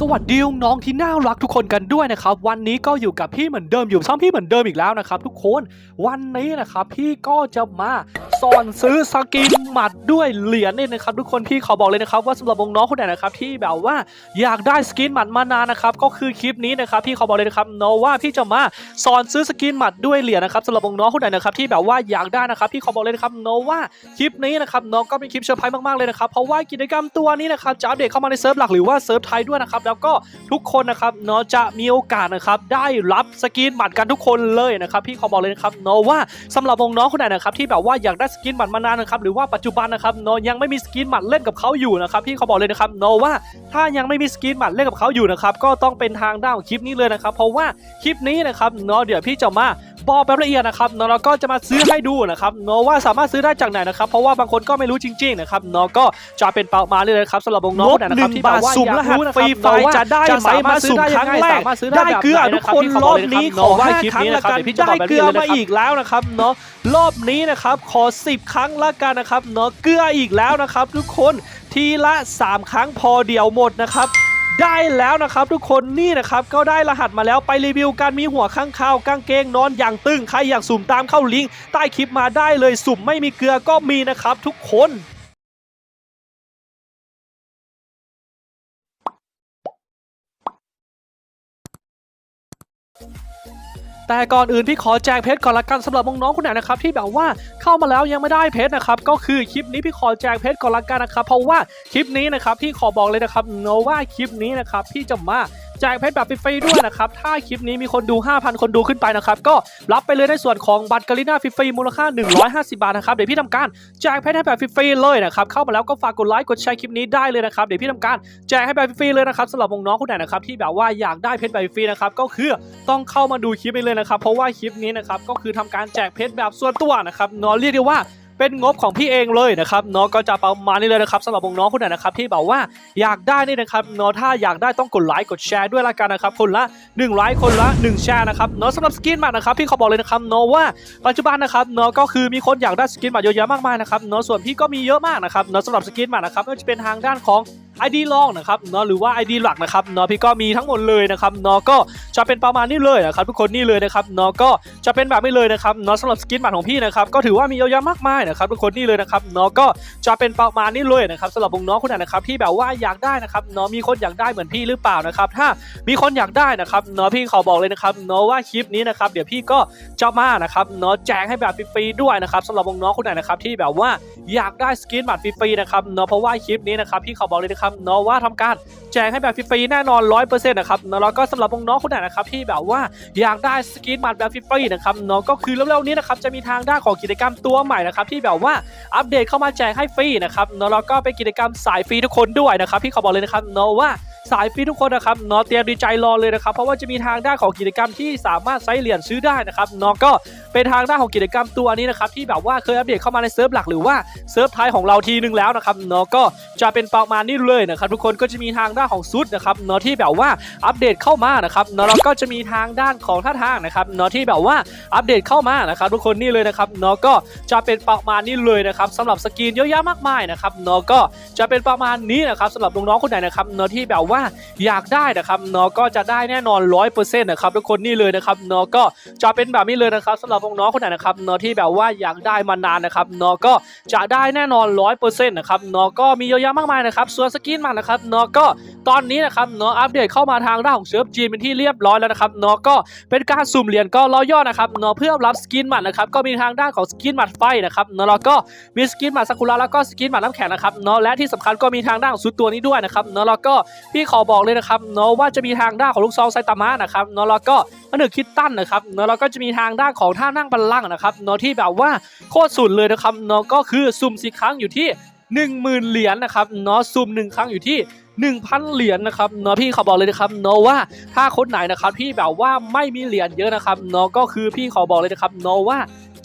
สวัสดีน้องที่น่ารักทุกคนกันด้วยนะครับ วันนี้ก็อยู่กับพี่เหมือนเดิมอยู่ช่องพี่เหมือนเดิมอีกแล้วนะครับ ทุกคนวันนี้นะครับพี่ก็จะมาสอนซื้อสกินหมัดด้วยเหรียญนี่นะครับ ทุกคนพี่ขอบอกเลยนะครับว่าสำหรับน้องคนไหนนะครับที่แบบว่าอยากได้สกินหมัดมานานนะครับก็คือคลิปนี้นะครับพี่ขอบอกเลยนะครับเนาะว่าพี่จะมาสอนซื้อสกินหมัดด้วยเหรียญนะครับสำหรับน้องคนไหนนะครับที่แบบว่าอยากได้นะครับพี่ขอบอกเลยนะครับเนาะว่าคลิปนี้นะครับน้องก็เป็นคลิปเซอร์ไพรส์มากๆเลยนะครับเพราะว่ากิจกรรมตัวนี้นะครับจะอัปเดตเข้ามาในเซิร์ฟหลักหรือว่าเซิร์ฟไทยด้วยนะครับแล้วก็ทุกคนนะครับเนาะจะมีโอกาสนะครับได้รับสกินหมัดกันทุกคนเลยนะครับพี่ขอบอกเลยนะครับเนาะว่าสำหรับน้องคนไหนนะครับที่แบบว่าอยากได้สกินหมัดมานานนะครับหรือว่าปัจจุบันนะครับเนาะยังไม่มีสกินหมัดเล่นกับเขาอยู่นะครับพี่เขาบอกเลยนะครับเนาะว่าถ้ายังไม่มีสกินหมัดเล่นกับเขาอยู่นะครับก็ต้องเป็นทางด้านของคลิปนี้เลยนะครับเพราะว่าคลิปนี้นะครับเนาะเดี๋ยวพี่จะมา บอกแบบละเอียดนะครับเนาะแล้วก็จะมาซื้อให้ดูนะครับเนาะว่าสามารถซื้อได้จากไหนนะครับ เพราะว่าบางคนก็ไม่รู้จริงๆนะครับเนาะก็จะเป็นเป้ามาเลยนะครับสำหรับน้องๆคนไหนนะครับที่แบบว่าสุ่มรหัสฟรีไฟล์จะได้ไหมมาสุ่มครั้งแรกได้เกลือทุกคนรอบนี้ขอห้าครั้งละกันได้เกลือมาอีกแล้วนะครับเนาะรอบนี้นะครับขอ 10 ครั้งละกันนะครับเนาะเกลืออีกแล้วนะครับ ทุกคนทีละ 3 ครั้งพอเดียวหมดนะครับ ได้แล้วนะครับทุกคนนี่นะครับก็ได้รหัสมาแล้วไปรีวิวการมีหัวข้างข้าวกางเกงนอนอย่างตึงใครอยากสุ่มตามเข้าลิงก์ใต้คลิปมาได้เลยสุ่มไม่มีเกลือก็มีนะครับทุกคน แต่ก่อนอื่นพี่ขอแจกเพชรก่อนละกันสำหรับน้องๆคนไหนนะครับที่แบบว่าเข้ามาแล้วยังไม่ได้เพชรนะครับก็คือคลิปนี้พี่ขอแจกเพชรก่อนละกันนะครับเพราะว่าคลิปนี้นะครับพี่ขอบอกเลยนะครับเนว่าคลิปนี้นะครับพี่จะมา แจกเพชรแบบฟรีๆด้วยนะครับ ถ้าคลิปนี้มีคนดู 5,000 คนดูขึ้นไปนะครับ ก็รับไปเลยในส่วนของบัตรกาลิน่าฟรีๆมูลค่า 150 บาทนะครับ เดี๋ยวพี่ทำการแจกเพชรให้แบบฟรีๆเลยนะครับ เข้ามาแล้วก็ฝากกดไลค์กดแชร์คลิปนี้ได้เลยนะครับ เดี๋ยวพี่ทำการแจกให้แบบฟรีๆเลยนะครับสำหรับน้องคนไหนนะครับที่แบบว่าอยากได้เพชรแบบฟรีๆนะครับก็คือต้องเข้ามาดูคลิปนี้เลยนะครับเพราะว่าคลิปนี้นะครับก็คือทำการแจกเพชรแบบส่วนตัวนะครับนาะเรียกได้ว่า เป็นงบของพี่เองเลยนะครับเนาะก็จะประมาณนี้เลยนะครับสำหรับน้องๆคนไหนนะครับที่บอกว่าอยากได้นี่นะครับเนาะถ้าอยากได้ต้องกดไลค์กดแชร์ด้วยละกันนะครับคนละ1ไลค์คนละ 1 แชร์นะครับเนาะสำหรับสกินบัตรนะครับพี่เขาบอกเลยนะครับเนาะว่าปัจจุบันนะครับเนาะก็คือมีคนอยากได้สกินบัตรเยอะแยะมากมายนะครับเนาะส่วนพี่ก็มีเยอะมากนะครับเนาะสำหรับสกินบัตรนะครับไม่ว่าจะเป็นทางด้านของ ID ลองนะครับเนาะหรือว่า ID หลักนะครับเนาะพี่ก็มีทั้งหมดเลยนะครับเนาะก็จะเป็นประมาณนี้เลยนะครับทุกคนนี่เลยนะครับเนาะก็จะเป็นแบบนี้เลยนะครับเนาะสำหรับสกินบัตรของพี่นะครับก็ถือว่ามีเยอะแยะมากมายนะครับทุกคนนี่เลยนะครับเนาะก็จะเป็นประมาณนี้เลยนะครับสำหรับวงน้องคนไหนนะครับที่แบบว่าอยากได้นะครับเนาะมีคนอยากได้เหมือนพี่หรือเปล่านะครับถ้ามีคนอยากได้นะครับเนาะพี่ขอบอกเลยนะครับเนาะว่าคลิปนี้นะครับเดี๋ยวพี่ก็จะมานะครับเนาะแจกให้แบบฟรีๆด้วยนะครับสำหรับวงน้องคนไหนนะครับที่แบบว่าอยากได้สกินบัตรฟรีๆนะครับเนาะเพราะว่าคลิปนี้นะครับพี่ขอบอกเลยนะครับเนาะว่าทำการแจกให้แบบฟรีๆแน่นอน100%นะครับเนอะแล้วก็สำหรับน้องๆคนไหนนะครับที่แบบว่าอยากได้สกินบัตรแบบฟรีๆนะครับเนาะก็คือเร็วๆนี้นะครับจะมีทางด้านของกิจกรรมตัวใหม่นะครับที่แบบว่าอัปเดตเข้ามาแจกให้ฟรีนะครับเนาะแล้วก็เป็นกิจกรรมสายฟรีทุกคนด้วยนะครับพี่ขอบอกเลยนะครับเนาะว่า สายฟรีทุกคนนะครับเนาะเตรียมดีใจรอเลยนะครับเพราะว่าจะมีทางด้านของกิจกรรมที่สามารถใช้เหรียญซื้อได้นะครับเนาะก็เป็นทางด้านของกิจกรรมตัวนี้นะครับที่แบบว่าเคยอัปเดตเข้ามาในเซิร์ฟหลักหรือว่าเซิร์ฟไทยของเราทีนึงแล้วนะครับเนาะก็จะเป็นประมาณนี้เลยนะครับทุกคนก็จะมีทางด้านของซุดนะครับเนาะที่แบบว่าอัปเดตเข้ามานะครับเนาะแล้วก็จะมีทางด้านของท่าทางนะครับเนาะที่แบบว่าอัปเดตเข้ามานะครับทุกคนนี่เลยนะครับเนาะก็จะเป็นประมาณนี้เลยนะครับสำหรับสกินเยอะแยะมากมายนะครับเนาะก็จะเป็นประมาณนี้นะครับสำหรับน้องๆคนไหนนะครับเนาะที่แบบว่าอยากได้นะครับเนาะก็จะได้แน่นอน100%นะครับทุกคนนี่เลยนะครับเนาะก็จะเป็นแบบนี้เลยนะครับสำหรับน้องคนไหนนะครับเนาะที่แบบว่าอยากได้มานานนะครับเนาะก็จะได้แน่นอน100%นะครับเนาะก็มีเยอะแยะมากมายนะครับส่วนสกินมานะครับเนาะก็ ตอนนี้นะครับเนาะอัปเดตเข้ามาทางด้านของเซิร์ฟจีนเป็นที่เรียบร้อยแล้วนะครับเนาะก็เป็นการสุ่มเหรียญก็รอย่อนะครับเนาะเพื่อรับสกินหมัดนะครับก็มีทางด้านของสกินหมัดไฟนะครับเนาะแล้วก็มีสกินหมัดซากุระแล้วก็สกินหมัดน้ำแข็งนะครับเนาะและที่สำคัญก็มีทางด้านของซุดตัวนี้ด้วยนะครับเนาะแล้วก็พี่ขอบอกเลยนะครับเนาะว่าจะมีทางด้านของลูกซองไซตามะนะครับเนาะแล้วก็ผนึกคิดตั้นนะครับเนาะแล้วก็จะมีทางด้านของท่านั่งบัลลังก์นะครับเนาะที่แบบว่าโคตรสุดเลยนะครับเนาะก็คือสุ่มสี่ครั้งอยู่ที่ 10,000 เหรียญนะครับเนาะสุ่มหนึ่งครั้งอยู่ที่ 1,000 เหรียญนะครับเนาะพี่ขอบอกเลยนะครับเนาะว่าถ้าคนไหนนะครับพี่แบบว่าไม่มีเหรียญเยอะนะครับเนาะก็คือพี่ขอบอกเลยนะครับเนาะว่า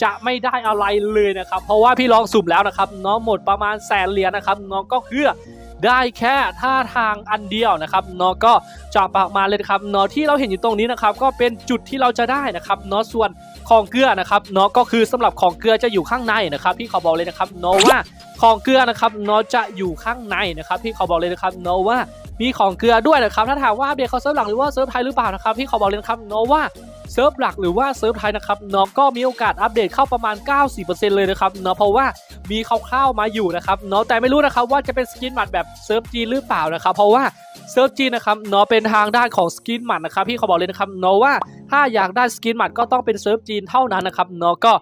จะไม่ได้อะไรเลยนะครับ เพราะว่าพี่ลองสุ่มแล้วนะครับเนาะหมดประมาณแสนเหรียญนะครับเนาะก็คือ ได้แค่ท่าทางอันเดียวนะครับเนาะก็จะประมาเลยครับเนาะที่เราเห็นอยู่ตรงนี้นะครับก็เป็นจุดที่เราจะได้นะครับเนาะส่วนของเกลือนะครับเนาะก็คือสำหรับของเกลือจะอยู่ข้างในนะครับพี่เขาบอกเลยนะครับเนาะว่าของเกลือนะครับเนาะจะอยู่ข้างในนะครับพี่เขาบอกเลยนะครับเนาะว่ามีของเกลือด้วยนะครับถ้าถามว่าอัปเดตเขาเซิร์ฟหลักหรือว่าเซิร์ฟไทยหรือเปล่านะครับพี่ขอบอกเลยนะครับเนาะว่า เซิร์ฟหลักหรือว่าเซิร์ฟไทยนะครับน้องก็มีโอกาสอัปเดตเข้าประมาณ 90%เลยนะครับเนาะเพราะว่ามีคร่าวๆมาอยู่นะครับเนาะแต่ไม่รู้นะครับว่าจะเป็นสกินหมัดแบบเซิร์ฟจีนหรือเปล่านะครับเพราะว่าเซิร์ฟจีนนะครับเนาะเป็นทางด้านของสกินหมัดนะครับพี่เขาบอกเลยนะครับเนาะว่าถ้าอยากได้สกินหมัดก็ต้องเป็นเซิร์ฟจีนเท่านั้นนะครับเนาะก็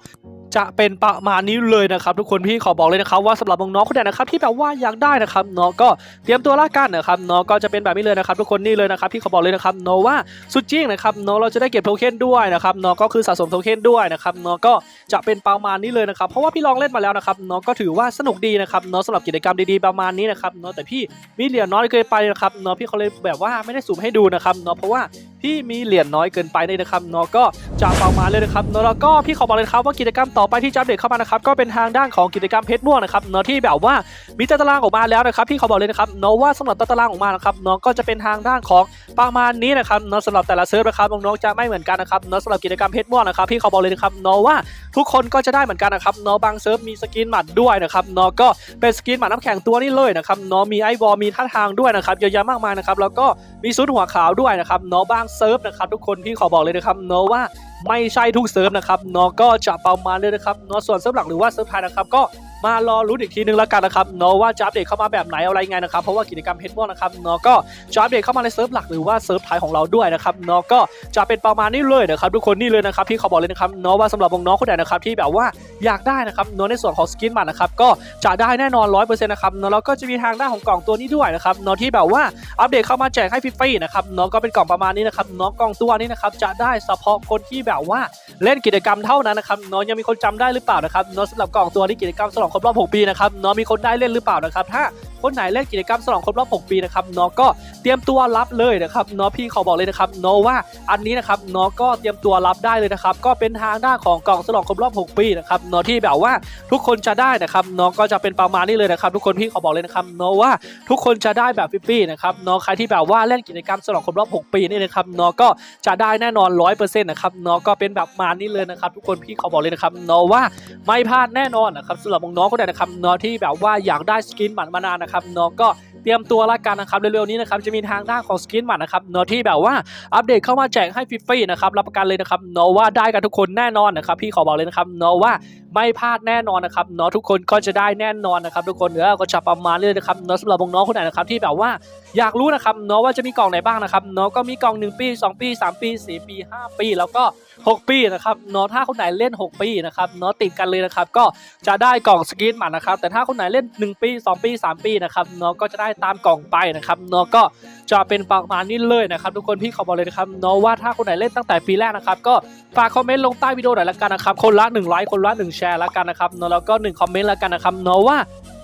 จะเป็นประมาณนี้เลยนะครับ ทุกคนพี่ขอบอกเลยนะครับว่าสำหรับน้องๆคนไหนนะครับที่แบบว่าอยากได้นะครับเนาะก็เตรียมตัวละกันนะครับเนาะก็จะเป็นแบบนี้เลยนะครับ ทุกคนนี่เลยนะครับพี่ขอบอกเลยนะครับเนาะว่าสุดจริงนะครับเนาะเราจะได้เก็บโทเค็นด้วยนะครับเนาะก็คือสะสมโทเค็นด้วยนะครับเนาะก็จะเป็นประมาณนี้เลยนะครับเพราะว่าพี่ลองเล่นมาแล้วนะครับเนาะก็ถือว่าสนุกดีนะครับเนาะสำหรับกิจกรรมดีๆประมาณนี้นะครับเนาะแต่พี่มีเหรียญน้อยเกินไปนะครับเนาะพี่เขาเลยแบบว่าไม่ได้สุ่มให้ดูนะครับเนาะเพราะว่า พี่มีเหรียญน้อยเกินไปเลยนะครับเนาะก็จะประมาณเลยนะครับเนาะแล้วก็พี่ขอบอกเลยครับว่ากิจกรรมต่อไปที่จะอัปเดตเข้ามานะครับก็เป็นทางด้านของกิจกรรมเพชรม่วงนะครับเนาะที่แบบว่ามีตารางออกมาแล้วนะครับพี่ขอบอกเลยนะครับเนาะว่าสำหรับตารางออกมานะครับเนาะก็จะเป็นทางด้านของประมาณนี้นะครับเนาะสำหรับแต่ละเซิร์ฟนะครับน้องๆจะไม่เหมือนกันนะครับเนาะสำหรับกิจกรรมเพชรม่วงนะครับพี่ขอบอกเลยนะครับเนาะว่าทุกคนก็จะได้เหมือนกันนะครับเนาะบางเซิร์ฟมีสกินหมัดด้วยนะครับเนาะก็เป็นสกินหมัดน้ำแข็งตัวนี้เลยนะครับเนาะมีไอวอลมีท่าทางด้วยนะครับเยอะแยะมากมายนะครับแล้วก็มีซุดหัวขาวด้วยนะครับเนาะบางเซิร์ฟนะครับทุกคนพี่ขอบอกเลยนะครับเนาะว่า ไม่ใช่ทุกเซิร์ฟนะครับเนาะก็จะประมาณเลยนะครับเนาะส่วนเซิร์ฟหลักหรือว่าเซิร์ฟไทยนะครับก็มารอรู้อีกทีนึงแล้วกันนะครับเนาะว่าจะอัปเดตเข้ามาแบบไหนอะไรไงนะครับเพราะว่ากิจกรรมเพชรม่วงนะครับเนาะก็จะอัปเดตเข้ามาในเซิร์ฟหลักหรือว่าเซิร์ฟไทยของเราด้วยนะครับเนาะก็จะเป็นประมาณนี้เลยนะครับทุกคนนี่เลยนะครับพี่เขอบอกเลยนะครับเนาะว่าสำหรับวงน้องคนไหนนะครับที่แบบว่าอยากได้นะครับเนาะในส่วนของสกินมันนะครับก็จะได้แน่นอนร้อยเปอร์เซ็นต์นะครับเนาะแล้วก็จะมีทางด้านของกล่องตัวนี้ด้วยนะครับเนาะที่แบบว่าอัปเดตเข้ามาแจกให้ฟรีๆนะครับเนาะก็เป็นกล่องประมาณนี้นะครับเนาะกล่องตัวนี้นะครับจะได้เฉพาะคนที่แบบว่าเล่นกิจกรรมเท่านั้นนะครับน้องยังมีคนจำได้หรือเปล่านะครับน้องสำหรับกล่องตัวนี้กิจกรรมฉลองครบรอบ 6 ปีนะครับน้องมีคนได้เล่นหรือเปล่านะครับถ้า คนไหนเล่นกิจกรรมฉลองครบรอบ 6 ปีนะครับเนาะก็เตรียมตัวรับเลยนะครับเนาะพี่ขอบอกเลยนะครับเนาะว่าอันนี้นะครับเนาะก็เตรียมตัวรับได้เลยนะครับก็เป็นทางด้านของกล่องฉลองครบรอบ 6 ปีนะครับเนาะที่แบบว่าทุกคนจะได้นะครับเนาะก็จะเป็นประมาณนี้เลยนะครับทุกคนพี่ขอบอกเลยนะครับเนาะว่าทุกคนจะได้แบบฟรีๆนะครับเนาะใครที่แบบว่าเล่นกิจกรรมฉลองครบรอบ 6 ปีนี่นะครับเนาะก็จะได้แน่นอน 100%นะครับเนาะก็เป็นแบบมานี่เลยนะครับทุกคนพี่ขอบอกเลยนะครับเนาะว่าไม่พลาดแน่นอนนะครับสำหรับน้องๆคนไหนนะครับเนาะที่แบบว่าอยากได้สกินหมันมานานนะครับน้องก็ รียมตัวละกันนะครับเร็วๆนี้นะครับจะมีทางด้านของสกินหมันนะครับเนาะที่แบบว่าอัปเดตเข้ามาแจกให้ฟรีๆนะครับรับประกันเลยนะครับเนาะว่าได้กันทุกคนแน่นอนนะครับพี่ขอบอกเลยนะครับเนาะว่าไม่พลาดแน่นอนนะครับเนาะทุกคนก็จะได้แน่นอนนะครับทุกคนเออก็จะประมาณนี้เลยนะครับเนาะสำหรับน้องๆคนไหนนะครับที่แบบว่าอยากรู้นะครับเนาะว่าจะมีกล่องไหนบ้างนะครับเนาะก็มีกล่อง 1 ปี 2 ปี 3 ปี 4 ปี 5 ปี แล้วก็ 6 ปีนะครับเนาะถ้าคนไหนเล่น 6 ปีนะครับเนาะติดกันเลยนะครับก็จะได้กล่องสกินหมันนะครับแต่ถ้าคนไหนเล่น 1 ปี 2 ปี 3 ปีนะครับเนาะก็จะได้ตามกล่องไปนะครับเนาะก็จะเป็นประมาณนี้เลยนะครับทุกคนพี่ขอบอกเลยนะครับเนาะว่าถ้าคนไหนเล่นตั้งแต่ปีแรกนะครับก็ฝากคอมเมนต์ลงใต้วิดีโอหน่อยละกันนะครับคนละ1ไลค์คนละ1แชร์ละกันนะครับเนาะแล้วก็1คอมเมนต์ละกันนะครับเนาะว่า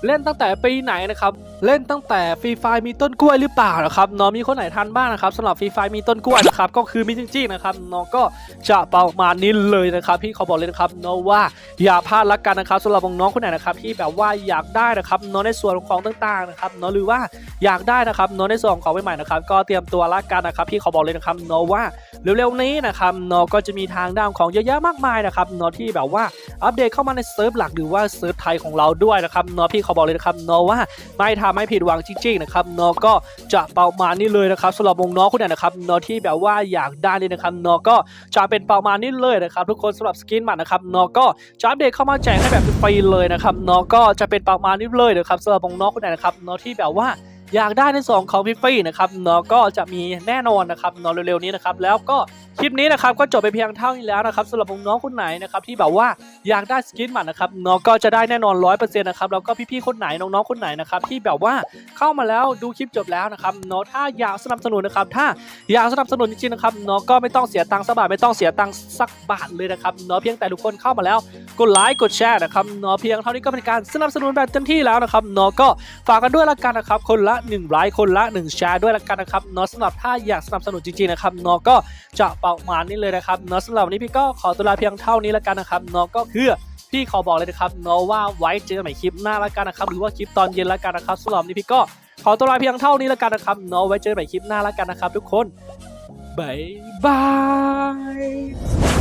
เล่นตั้งแต่ปีไหนนะครับเล่นตั้งแต่ฟรีไฟมีต้นกล้วยหรือเปล่านะครับเนาะมีคนไหนทันบ้างนะครับสำหรับฟรีไฟมีต้นกล้วยนะครับก็คือมีจริงๆนะครับเนาะก็จะประมาณนี้เลยนะครับพี่ขอบอกเลยนะครับเนาะว่าอย่าพลาดละกันนะครับสำหรับน้องคนไหนนะครับที่แบบว่าอยากได้นะครับเนาะในส่วนของต่างๆนะครับเนาะหรือว่าอยากได้นะครับเนาะในส่วนของใหม่ๆนะครับก็เตรียมตัวละกันนะครับพี่ขอบอกเลยนะครับเนาะว่าเร็วๆนี้นะครับเนาะก็จะมีทางด้านของเยอะแยะมากมายนะครับเนาะที่แบบว่าอัปเดตเข้ามาในเซิร์ฟหลักหรือว่าเซิร์ฟไทยของเราด้วยนะครับเนาะพี่ขอบอกเลยนะครับเนาะว่าไม่ทำให้ผิดหวังจริงๆนะครับเนาะก็จะประมาณนี้เลยนะครับสำหรับวงน้องคุณเนี่ยนะครับเนาะที่แบบว่าอยากได้เลยนะครับเนาะก็จะเป็นประมาณนี้เลยนะครับทุกคนสำหรับสกินหมัดนะครับเนาะก็จะอัปเดตเข้ามาแจกให้แบบฟรีเลยนะครับเนาะก็จะเป็นประมาณนี้เลยนะครับสำหรับวงน้องคุณเนี่ยนะครับเนาะที่แบบว่า อยากได้ในส่วนของฟรีๆนะครับเนาะก็จะมีแน่นอนนะครับเนาะเร็วๆนี้นะครับแล้วก็คลิปนี้นะครับก็จบไปเพียงเท่านี้แล้วนะครับสำหรับน้องๆคนไหนนะครับที่แบบว่าอยากได้สกินหมันนะครับเนาะก็จะได้แน่นอน100%นะครับแล้วก็พี่ๆคนไหนน้องๆคนไหนนะครับที่แบบว่าเข้ามาแล้วดูคลิปจบแล้วนะครับเนาะถ้าอยากสนับสนุนนะครับถ้าอยากสนับสนุนจริงๆนะครับเนาะก็ไม่ต้องเสียตังค์สักบาทไม่ต้องเสียตังค์สักบาทเลยนะครับเนาะเพียงแต่ทุกคนเข้ามาแล้วกดไลค์กดแชร์นะครับเนาะเพียงเท่านี้ก็เป็นการสนับสนุนแบบเต็มที่แล้วนะครับเนาะก็ฝากกันด้วยละกันนะครับคนละ1ไลค์คนละ1แชร์ด้วยละกันนะครับเนาะสำหรับถ้าอยากสนับสนุนจริงๆนะครับเนาะก็จะประมาณนี้เลยนะครับเนาะสำหรับวันนี้พี่ก็ขอตัวลาเพียงเท่านี้ละกันนะครับเนาะก็คือพี่ขอบอกเลยนะครับเนาะว่าไว้เจอกันใหม่คลิปหน้าละกันนะครับหรือว่าคลิปตอนเย็นละกันนะครับสำหรับวันนี้พี่ก็ขอตัวลาเพียงเท่านี้ละกันนะครับเนาะไว้เจอกันใหม่คลิปหน้าละกันนะครับ ทุกคนบ๊ายบาย